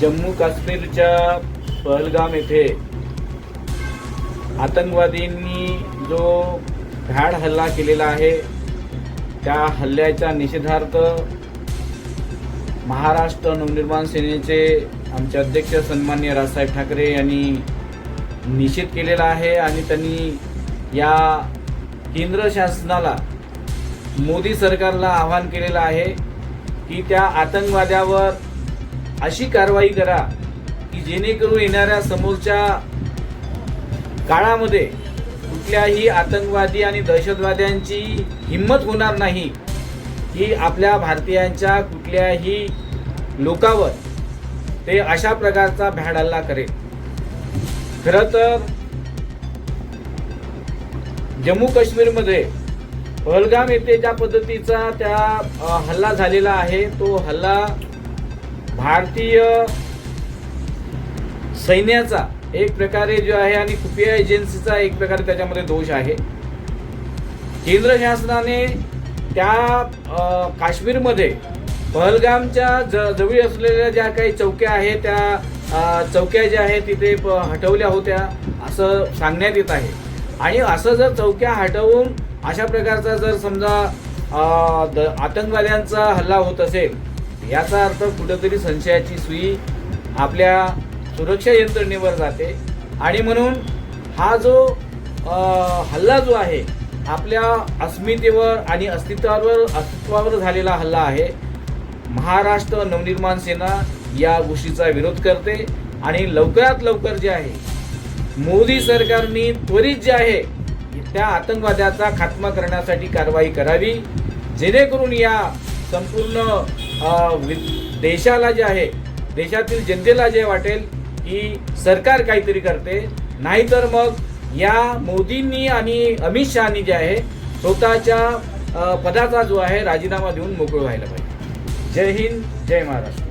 जम्मू काश्मीरच्या पहलगाम येथे आतंकवादींनी जो भ्याड हल्ला केलेला आहे त्या हल्ल्याच्या निषेधार्थ महाराष्ट्र नवनिर्माण सेनेचे आमचे अध्यक्ष सन्मान्य राजसाहेब ठाकरे यांनी निषेध केलेला आहे आणि त्यांनी या केंद्र शासनाला मोदी सरकारला आवाहन केलेलं आहे की त्या आतंकवाद्यावर अशी कारवाई करा की जेणेकरून येणाऱ्या समोरच्या काळामध्ये कुठल्याही आतंकवादी आणि दहशतवाद्यांची हिंमत होणार नाही की आपल्या भारतीयांच्या कुठल्याही लोकावर ते अशा प्रकारचा भ्याड हल्ला करेल. खरं तर जम्मू काश्मीरमध्ये पहलगाम येथे ज्या पद्धतीचा त्या हल्ला झालेला आहे तो हल्ला भारतीय सैन्याचा एक प्रकारे जो आहे आणि खुफिया एजन्सीचा एक प्रकारे त्याच्यामध्ये दोष आहे. केंद्र शासनाने त्या काश्मीरमध्ये पहलगामच्या ज जवळ असलेल्या ज्या काही चौक्या आहेत त्या चौक्या ज्या आहेत तिथे प- हटवल्या होत्या असं सांगण्यात येत आहे. आणि असं जर चौक्या हटवून अशा प्रकारचा जर समजा द आतंकवाद्यांचा हल्ला होत असेल याचा अर्थ कुठंतरी संशयाची सुई आपल्या सुरक्षा यंत्रणेवर जाते. आणि म्हणून हा जो हल्ला जो आहे आपल्या अस्मितेवर आणि अस्तित्वावर अस्तित्वावर झालेला हल्ला आहे. महाराष्ट्र नवनिर्माण सेना या गोष्टीचा विरोध करते आणि लवकरात लवकर जे आहे मोदी सरकारने त्वरित जे आहे त्या आतंकवाद्याचा खात्मा करण्यासाठी कारवाई करावी. जेणेकरून या संपूर्ण देशाला जे आहे देशातील जनतेला जे वाटेल की सरकार काहीतरी करते. नाहीतर मग या मोदींनी आणि अमित शहानी जे आहे स्वतःच्या पदाचा जो आहे राजीनामा देऊन मोकळं व्हायला पाहिजे. जय हिंद जय महाराष्ट्र.